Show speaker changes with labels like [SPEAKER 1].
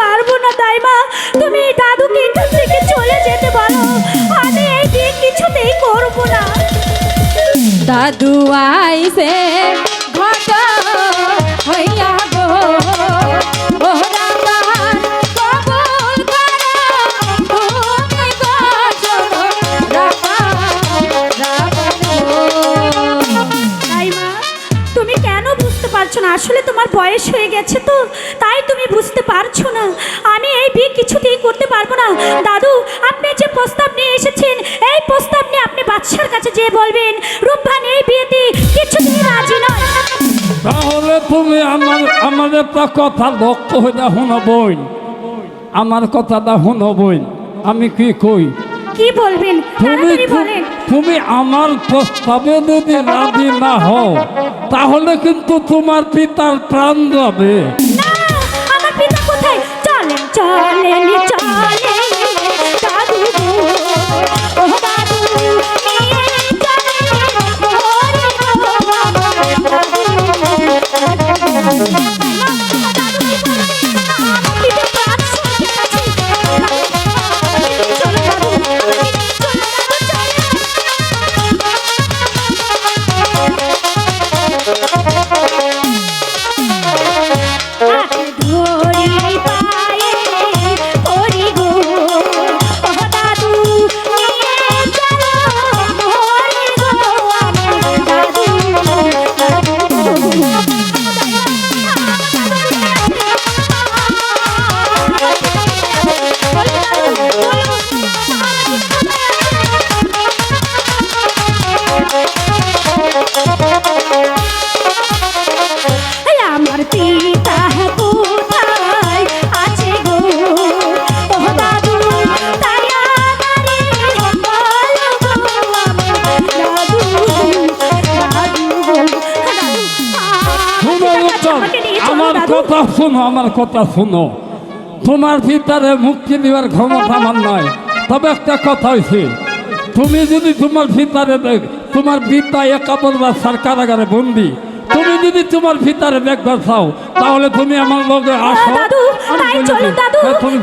[SPEAKER 1] পারব না তাই মা তুমি দাদুকে এখান থেকে চলে যেতে বলো। আমি এই
[SPEAKER 2] বিয়ে কিছুতেই করব না। দাদু আইসে ঘট হইয়া আসলে তোমার বয়স হয়ে গেছে তো, তাই তুমি বুঝতে পারছ না। আমি এই বিয়ে কিছুতেই করতে পারব না। দাদু, আপনি যে প্রস্তাব নিয়ে এসেছেন, এই প্রস্তাব নিয়ে আপনি বাদশার কাছে যেয়ে বলবেন, রূপবান, এই বিয়েতে কিছুতেই রাজি নয়।
[SPEAKER 3] তাহলে তুমি আমার একটা কথা লক্ষ্য হইয়া শুনো বই আমার কথাটা শুনো বই আমি কি কই?
[SPEAKER 2] কি বলবেন?
[SPEAKER 3] তুমি তুমি আমার প্রস্তাবে যদি রাজি না হও তাহলে কিন্তু তোমার পিতার প্রাণ যাবে।
[SPEAKER 2] আমার
[SPEAKER 3] কথা শুনো আমার কথা শুনো। তোমার পিতারে মুক্তি দেওয়ার ক্ষমতা আমার নয়। তবে একটা কথা হয়েছে তুমি যদি তোমার পিতারে দেখ- তোমার পিতা একাবল বা সরকারাগারে বন্দি তুমি যদি তোমার পিতারে দেখবার চাও তাহলে তুমি আমার লগে আসো। তুমি